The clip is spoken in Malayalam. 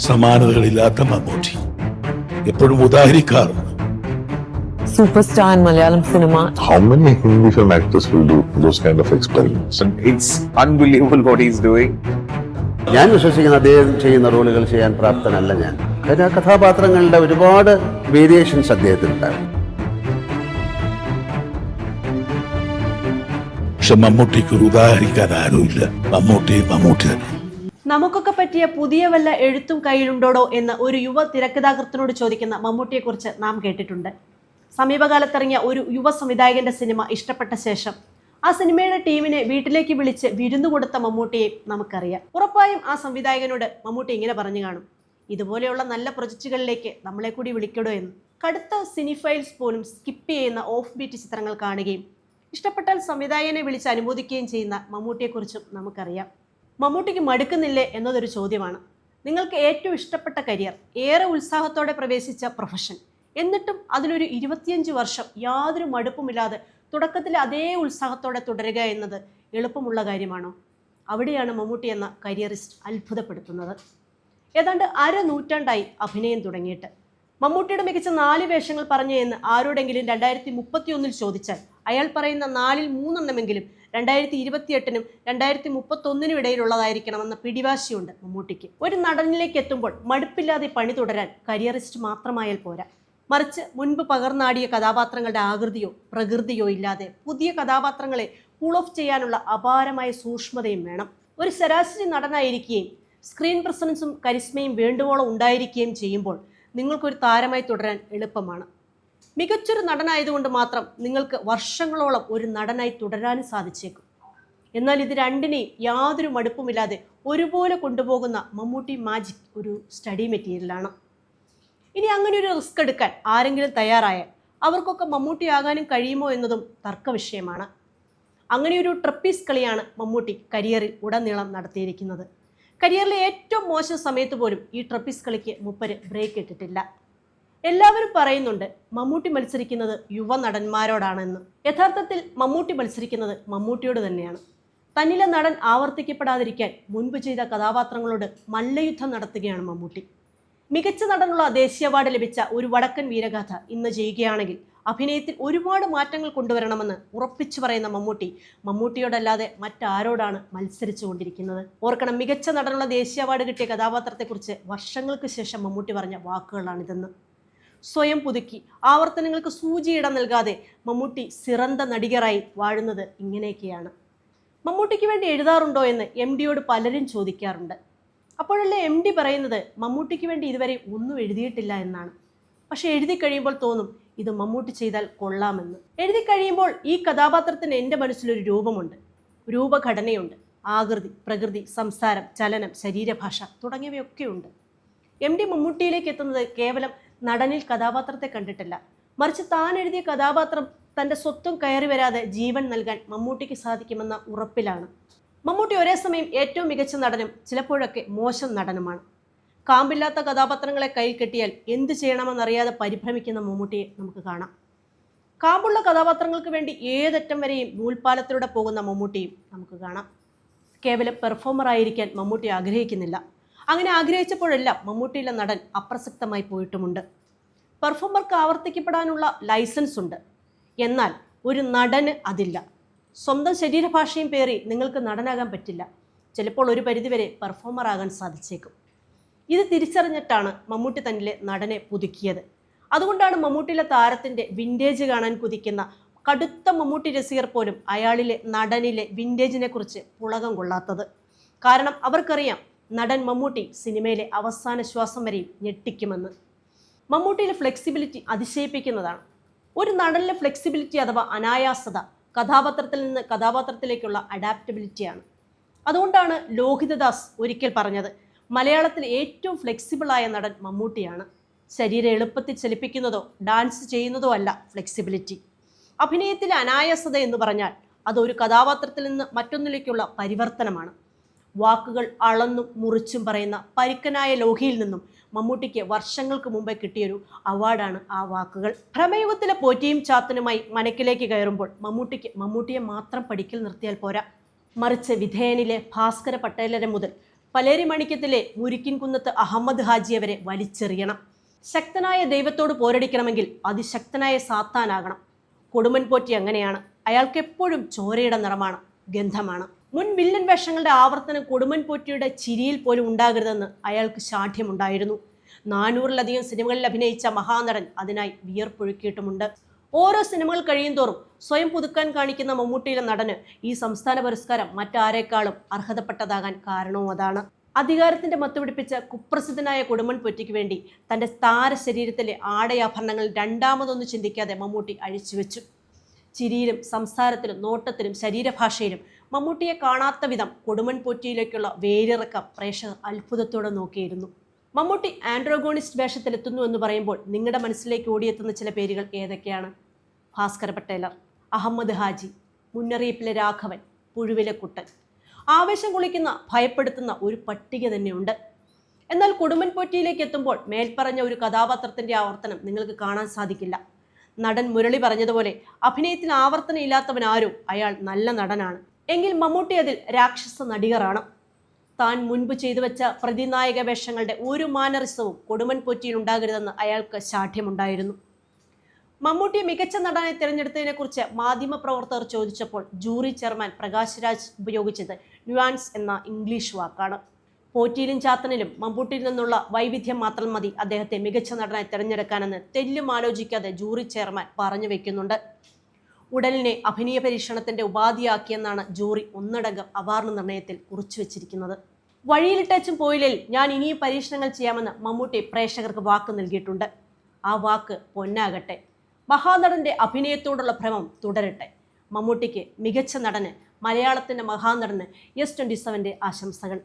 സമാനതകളില്ലാത്ത മമ്മൂട്ടി എപ്പോഴും ഉദാഹരിക്കാറുണ്ട് superstar in Malayalam cinema. How many Hindi film actors will do those kind of experiments? It's unbelievable what he's doing. ഞാൻ വിശ്വസിക്കുന്ന അദ്ദേഹം ചെയ്യുന്ന റോളുകൾ ചെയ്യാൻ പ്രാപ്തനല്ല ഞാൻ കാരണം ആ കഥാപാത്രങ്ങളുടെ ഒരുപാട് വേരിയേഷൻസ് അദ്ദേഹത്തിനുണ്ടാകും പക്ഷെ മമ്മൂട്ടിക്ക് ഒരു ഉദാഹരിക്കാൻ ആരുമില്ല മമ്മൂട്ടി മമ്മൂട്ടി തന്നെ നമുക്കൊക്കെ പറ്റിയ പുതിയ വല്ല എഴുത്തും കയ്യിലുണ്ടോടോ എന്ന് ഒരു യുവ തിരക്കഥാകൃത്തിനോട് ചോദിക്കുന്ന മമ്മൂട്ടിയെക്കുറിച്ച് നാം കേട്ടിട്ടുണ്ട്. സമീപകാലത്തിറങ്ങിയ ഒരു യുവ സംവിധായകന്റെ സിനിമ ഇഷ്ടപ്പെട്ട ശേഷം ആ സിനിമയുടെ ടീമിനെ വീട്ടിലേക്ക് വിളിച്ച് വിരുന്നു കൊടുത്ത മമ്മൂട്ടിയെ നമുക്കറിയാം. ഉറപ്പായും ആ സംവിധായകനോട് മമ്മൂട്ടി ഇങ്ങനെ പറഞ്ഞു കാണും. ഇതുപോലെയുള്ള നല്ല പ്രൊജക്റ്റുകളിലേക്ക് നമ്മളെ കൂടി വിളിക്കടോ എന്ന്. കടുത്ത സിനിഫൈൽസ് പോലും സ്കിപ്പ് ചെയ്യുന്ന ഓഫ് ബീറ്റ് ചിത്രങ്ങൾ കാണുകയും ഇഷ്ടപ്പെട്ടാൽ സംവിധായകനെ വിളിച്ച് അനുമോദിക്കുകയും ചെയ്യുന്ന മമ്മൂട്ടിയെക്കുറിച്ചും നമുക്കറിയാം. മമ്മൂട്ടിക്ക് മടുക്കുന്നില്ലേ എന്നതൊരു ചോദ്യമാണ്. നിങ്ങൾക്ക് ഏറ്റവും ഇഷ്ടപ്പെട്ട കരിയർ ഏറെ ഉത്സാഹത്തോടെ പ്രവേശിച്ച പ്രൊഫഷൻ എന്നിട്ടും അതിലൊരു ഇരുപത്തിയഞ്ച് വർഷം യാതൊരു മടുപ്പുമില്ലാതെ തുടക്കത്തിൽ അതേ ഉത്സാഹത്തോടെ തുടരുക എന്നത് എളുപ്പമുള്ള കാര്യമാണോ? അവിടെയാണ് മമ്മൂട്ടി എന്ന കരിയറിസ്റ്റ് അത്ഭുതപ്പെടുത്തുന്നത്. ഏതാണ്ട് അര നൂറ്റാണ്ടായി അഭിനയം തുടങ്ങിയിട്ട്. മമ്മൂട്ടിയുടെ മികച്ച നാല് വേഷങ്ങൾ പറഞ്ഞു എന്ന് ആരോടെങ്കിലും രണ്ടായിരത്തി മുപ്പത്തിയൊന്നിൽ ചോദിച്ചാൽ അയാൾ പറയുന്ന നാലിൽ മൂന്നെണ്ണമെങ്കിലും രണ്ടായിരത്തി ഇരുപത്തിയെട്ടിനും രണ്ടായിരത്തി മുപ്പത്തൊന്നിനും ഇടയിലുള്ളതായിരിക്കണമെന്ന പിടിവാശിയുണ്ട് മമ്മൂട്ടിക്ക്. ഒരു നടനിലേക്ക് എത്തുമ്പോൾ മടുപ്പില്ലാതെ പണി തുടരാൻ കരിയറിസ്റ്റ് മാത്രമായാൽ പോരാ. മറിച്ച് മുൻപ് പകർന്നാടിയ കഥാപാത്രങ്ങളുടെ ആകൃതിയോ പ്രകൃതിയോ ഇല്ലാതെ പുതിയ കഥാപാത്രങ്ങളെ കൂൾ ഓഫ് ചെയ്യാനുള്ള അപാരമായ സൂക്ഷ്മതയും വേണം. ഒരു ശരാശരി നടനായിരിക്കുകയും സ്ക്രീൻ പ്രസൻസും കരിസ്മയും വേണ്ടുവോളം ഉണ്ടായിരിക്കുകയും ചെയ്യുമ്പോൾ നിങ്ങൾക്കൊരു താരമായി തുടരാൻ എളുപ്പമാണ്. മികച്ചൊരു നടനായതുകൊണ്ട് മാത്രം നിങ്ങൾക്ക് വർഷങ്ങളോളം ഒരു നടനായി തുടരാനും സാധിച്ചേക്കും. എന്നാൽ ഇത് രണ്ടിനെയും യാതൊരു മടുപ്പുമില്ലാതെ ഒരുപോലെ കൊണ്ടുപോകുന്ന മമ്മൂട്ടി മാജിക് ഒരു സ്റ്റഡി മെറ്റീരിയലാണ് ഇനി അങ്ങനെ ഒരു റിസ്ക് എടുക്കാൻ ആരെങ്കിലും തയ്യാറായാൽ അവർക്കൊക്കെ മമ്മൂട്ടി ആകാനും കഴിയുമോ എന്നതും തർക്ക വിഷയമാണ്. അങ്ങനെയൊരു ട്രപ്പീസ് കളിയാണ് മമ്മൂട്ടി കരിയറിൽ ഉടനീളം നടത്തിയിരിക്കുന്നത്. കരിയറിലെ ഏറ്റവും മോശം സമയത്ത് പോലും ഈ ട്രപ്പീസ് കളിക്ക് മുപ്പര് ബ്രേക്ക് ഇട്ടിട്ടില്ല. എല്ലാവരും പറയുന്നുണ്ട് മമ്മൂട്ടി മത്സരിക്കുന്നത് യുവ നടന്മാരോടാണെന്ന്. യഥാർത്ഥത്തിൽ മമ്മൂട്ടി മത്സരിക്കുന്നത് മമ്മൂട്ടിയോട് തന്നെയാണ്. തന്നിലെ നടൻ ആവർത്തിക്കപ്പെടാതിരിക്കാൻ മുൻപ് ചെയ്ത കഥാപാത്രങ്ങളോട് മല്ലയുദ്ധം നടത്തുകയാണ് മമ്മൂട്ടി. മികച്ച നടനുള്ള ദേശീയ അവാർഡ് ലഭിച്ച ഒരു വടക്കൻ വീരഗാഥ ഇന്ന് ചെയ്യുകയാണെങ്കിൽ അഭിനയത്തിൽ ഒരുപാട് മാറ്റങ്ങൾ കൊണ്ടുവരണമെന്ന് ഉറപ്പിച്ചു പറയുന്ന മമ്മൂട്ടി മമ്മൂട്ടിയോടല്ലാതെ മറ്റാരോടാണ് മത്സരിച്ചു കൊണ്ടിരിക്കുന്നത്? ഓർക്കണം മികച്ച നടനുള്ള ദേശീയ അവാർഡ് കിട്ടിയ കഥാപാത്രത്തെക്കുറിച്ച് വർഷങ്ങൾക്ക് ശേഷം മമ്മൂട്ടി പറഞ്ഞ വാക്കുകളാണിതെന്ന്. സ്വയം പുതുക്കി. ആവർത്തനങ്ങൾക്ക് സൂചിയിടം നൽകാതെ മമ്മൂട്ടി സിറന്ത നടികരായി വാഴുന്നത് ഇങ്ങനെയൊക്കെയാണ്. മമ്മൂട്ടിക്ക് വേണ്ടി എഴുതാറുണ്ടോ എന്ന് എം ഡിയോട് പലരും ചോദിക്കാറുണ്ട്. അപ്പോഴല്ലേ എം ഡി പറയുന്നത് മമ്മൂട്ടിക്ക് വേണ്ടി ഇതുവരെ ഒന്നും എഴുതിയിട്ടില്ല എന്നാണ്. പക്ഷേ എഴുതി കഴിയുമ്പോൾ തോന്നും ഇത് മമ്മൂട്ടി ചെയ്താൽ കൊള്ളാമെന്ന്. എഴുതി കഴിയുമ്പോൾ ഈ കഥാപാത്രത്തിന് എന്റെ മനസ്സിലൊരു രൂപമുണ്ട്. രൂപഘടനയുണ്ട്. ആകൃതി പ്രകൃതി സംസാരം ചലനം ശരീരഭാഷ തുടങ്ങിയവയൊക്കെയുണ്ട്. എം ഡി മമ്മൂട്ടിയിലേക്ക് എത്തുന്നത് കേവലം നടനിൽ കഥാപാത്രത്തെ കണ്ടിട്ടില്ല. മറിച്ച് താൻ എഴുതിയ കഥാപാത്രം തന്റെ സ്വത്തും കയറി വരാതെ ജീവൻ നൽകാൻ മമ്മൂട്ടിക്ക് സാധിക്കുമെന്ന ഉറപ്പിലാണ്. മമ്മൂട്ടി ഒരേ സമയം ഏറ്റവും മികച്ച നടനും ചിലപ്പോഴൊക്കെ മോശം നടനുമാണ്. കാമ്പില്ലാത്ത കഥാപാത്രങ്ങളെ കയ്യിൽ കെട്ടിയാൽ എന്ത് ചെയ്യണമെന്നറിയാതെ പരിഭ്രമിക്കുന്ന മമ്മൂട്ടിയെ നമുക്ക് കാണാം. കാമ്പുള്ള കഥാപാത്രങ്ങൾക്ക് വേണ്ടി ഏതറ്റം വരെയും നൂൽപ്പാലത്തിലൂടെ പോകുന്ന മമ്മൂട്ടിയും നമുക്ക് കാണാം. കേവലം പെർഫോമർ ആയിരിക്കാൻ മമ്മൂട്ടി ആഗ്രഹിക്കുന്നില്ല. അങ്ങനെ ആഗ്രഹിച്ചപ്പോഴെല്ലാം മമ്മൂട്ടിയിലെ നടൻ അപ്രസക്തമായി പോയിട്ടുമുണ്ട്. പെർഫോമർക്ക് ആവർത്തിക്കപ്പെടാനുള്ള ലൈസൻസ് ഉണ്ട് എന്നാൽ ഒരു നടന് അതില്ല. സ്വന്തം ശരീരഭാഷയും പേറി നിങ്ങൾക്ക് നടനാകാൻ പറ്റില്ല. ചിലപ്പോൾ ഒരു പരിധിവരെ പെർഫോമർ ആകാൻ സാധിച്ചേക്കും. ഇത് തിരിച്ചറിഞ്ഞിട്ടാണ് മമ്മൂട്ടി തന്നിലെ നടനെ പുതുക്കിയത്. അതുകൊണ്ടാണ് മമ്മൂട്ടിയിലെ താരത്തിന്റെ വിന്റേജ് കാണാൻ കുതിക്കുന്ന കടുത്ത മമ്മൂട്ടി രസികർ പോലും അയാളിലെ നടനിലെ വിന്റേജിനെക്കുറിച്ച് പുളകം കൊള്ളാത്തത്. കാരണം അവർക്കറിയാം നടൻ മമ്മൂട്ടി സിനിമയിലെ അവസാന ശ്വാസം വരെയും ഞെട്ടിക്കുമെന്ന്. മമ്മൂട്ടിയിലെ ഫ്ലെക്സിബിലിറ്റി അതിശയിപ്പിക്കുന്നതാണ്. ഒരു നടനിലെ ഫ്ലെക്സിബിലിറ്റി അഥവാ അനായാസത കഥാപാത്രത്തിൽ നിന്ന് കഥാപാത്രത്തിലേക്കുള്ള അഡാപ്റ്റബിലിറ്റിയാണ് അതുകൊണ്ടാണ് ലോഹിതദാസ് ഒരിക്കൽ പറഞ്ഞത് മലയാളത്തിൽ ഏറ്റവും ഫ്ലെക്സിബിളായ നടൻ മമ്മൂട്ടിയാണ്. ശരീരം എളുപ്പത്തിൽ ചലിപ്പിക്കുന്നതോ ഡാൻസ് ചെയ്യുന്നതോ അല്ല ഫ്ലെക്സിബിലിറ്റി അഭിനയത്തിലെ അനായാസത എന്ന് പറഞ്ഞാൽ അതൊരു കഥാപാത്രത്തിൽ നിന്ന് മറ്റൊന്നിലേക്കുള്ള പരിവർത്തനമാണ്. വാക്കുകൾ അളന്നും മുറിച്ചും പറയുന്ന പരുക്കനായ ലോഹിയിൽ നിന്നും മമ്മൂട്ടിക്ക് വർഷങ്ങൾക്ക് മുമ്പേ കിട്ടിയൊരു അവാർഡാണ് ആ വാക്കുകൾ. ഭ്രമയുഗത്തിലെ പോറ്റിയും ചാത്തനുമായി മനക്കിലേക്ക് കയറുമ്പോൾ മമ്മൂട്ടിക്ക് മമ്മൂട്ടിയെ മാത്രം പഠിക്കൽ നിർത്തിയാൽ പോരാ. മറിച്ച് വിധേയനിലെ ഭാസ്കര പട്ടേലരെ മുതൽ പലേരി മണിക്കത്തിലെ മുരിക്കിൻകുന്നത്ത് അഹമ്മദ് ഹാജിയെ വരെ വലിച്ചെറിയണം. ശക്തനായ ദൈവത്തോട് പോരടിക്കണമെങ്കിൽ അതിശക്തനായ സാത്താനാകണം. കൊടുമൻ പോറ്റി അങ്ങനെയാണ്. അയാൾക്ക് എപ്പോഴും ചോരയുടെ നിറമാണ് ഗന്ധമാണ്. മുൻ വില്ലൻ വേഷങ്ങളുടെ ആവർത്തനം കൊടുമൻ പോറ്റിയുടെ ചിരിയിൽ പോലും ഉണ്ടാകരുതെന്ന് അയാൾക്ക് ശാഠ്യമുണ്ടായിരുന്നു. നാനൂറിലധികം സിനിമകളിൽ അഭിനയിച്ച മഹാനടൻ അതിനായി വിയർപ്പൊഴുക്കിയിട്ടുമുണ്ട്. ഓരോ സിനിമകൾ കഴിയും തോറും സ്വയം പുതുക്കാൻ കാണിക്കുന്ന മമ്മൂട്ടിയിലെ നടന് ഈ സംസ്ഥാന പുരസ്കാരം മറ്റാരേക്കാളും അർഹതപ്പെട്ടതാകാൻ കാരണവും അതാണ്. അധികാരത്തിന്റെ മത്തുപിടിപ്പിച്ച കുപ്രസിദ്ധനായ കൊടുമൺ പൊറ്റിക്ക് വേണ്ടി തന്റെ താര ശരീരത്തിലെ ആടയാഭരണങ്ങൾ രണ്ടാമതൊന്ന് ചിന്തിക്കാതെ മമ്മൂട്ടി അഴിച്ചുവെച്ചു. ചിരിയിലും സംസാരത്തിലും നോട്ടത്തിലും ശരീരഭാഷയിലും മമ്മൂട്ടിയെ കാണാത്ത വിധം കൊടുമൺ പൊറ്റിയിലേക്കുള്ള വേരിറക്കം പ്രേക്ഷകർ അത്ഭുതത്തോടെ നോക്കിയിരുന്നു. മമ്മൂട്ടി ആൻഡ്രോഗോണിസ്റ്റ് വേഷത്തിലെത്തുന്നു എന്ന് പറയുമ്പോൾ നിങ്ങളുടെ മനസ്സിലേക്ക് ഓടിയെത്തുന്ന ചില പേരുകൾ ഏതൊക്കെയാണ്? ഭാസ്കര പട്ടേലർ അഹമ്മദ് ഹാജി മുന്നറിയിപ്പിലെ രാഘവൻ പുഴുവിലെ കുട്ടൻ. ആവേശം കൊള്ളിക്കുന്ന ഭയപ്പെടുത്തുന്ന ഒരു പട്ടിക തന്നെയുണ്ട്. എന്നാൽ പൊറ്റിയിലേക്ക് എത്തുമ്പോൾ മേൽപ്പറഞ്ഞ ഒരു കഥാപാത്രത്തിന്റെ ആവർത്തനം നിങ്ങൾക്ക് കാണാൻ സാധിക്കില്ല. നടൻ മുരളി പറഞ്ഞതുപോലെ അഭിനയത്തിൽ ആവർത്തനം ഇല്ലാത്തവനാരും അയാൾ നല്ല നടനാണ്. എങ്കിൽ മമ്മൂട്ടി അതിൽ രാക്ഷസ നടികറാണ്. താൻ മുൻപ് ചെയ്തു വെച്ച പ്രതിനായക വേഷങ്ങളുടെ ഒരു മാനറിസവും കൊടുമൻ പൊറ്റിയിൽ ഉണ്ടാകരുതെന്ന് അയാൾക്ക് ശാഠ്യമുണ്ടായിരുന്നു. മമ്മൂട്ടിയെ മികച്ച നടനായി തിരഞ്ഞെടുത്തതിനെക്കുറിച്ച് മാധ്യമപ്രവർത്തകർ ചോദിച്ചപ്പോൾ ജൂറി ചെയർമാൻ പ്രകാശ് രാജ് ഉപയോഗിച്ചത് ന്യൂവാൻസ് എന്ന ഇംഗ്ലീഷ് വാക്കാണ്. പോറ്റിയിലും ചാത്തനിലും മമ്മൂട്ടിയിൽ നിന്നുള്ള വൈവിധ്യം മാത്രം മതി അദ്ദേഹത്തെ മികച്ച നടനായി തിരഞ്ഞെടുക്കാനെന്ന് തെല്ലും ആലോചിക്കാതെ ജൂറി ചെയർമാൻ പറഞ്ഞു വെക്കുന്നുണ്ട്. ഉടലിനെ അഭിനയ പരീക്ഷണത്തിന്റെ ഉപാധിയാക്കിയെന്നാണ് ജൂറി ഒന്നടങ്കം അവാർഡ് നിർണയത്തിൽ കുറിച്ചു വെച്ചിരിക്കുന്നത് വഴിയിലിട്ടും പോയിലിൽ ഞാൻ ഇനിയും പരീക്ഷണങ്ങൾ ചെയ്യാമെന്ന് മമ്മൂട്ടി പ്രേക്ഷകർക്ക് വാക്ക് നൽകിയിട്ടുണ്ട്. ആ വാക്ക് പൊന്നാകട്ടെ. മഹാനടന്റെ അഭിനയത്തോടുള്ള ഭ്രമം തുടരട്ടെ. മമ്മൂട്ടിക്ക് മികച്ച നടന് മലയാളത്തിന്റെ മഹാനടന് എസ് ട്വന്റി സെവന്റെ ആശംസകൾ.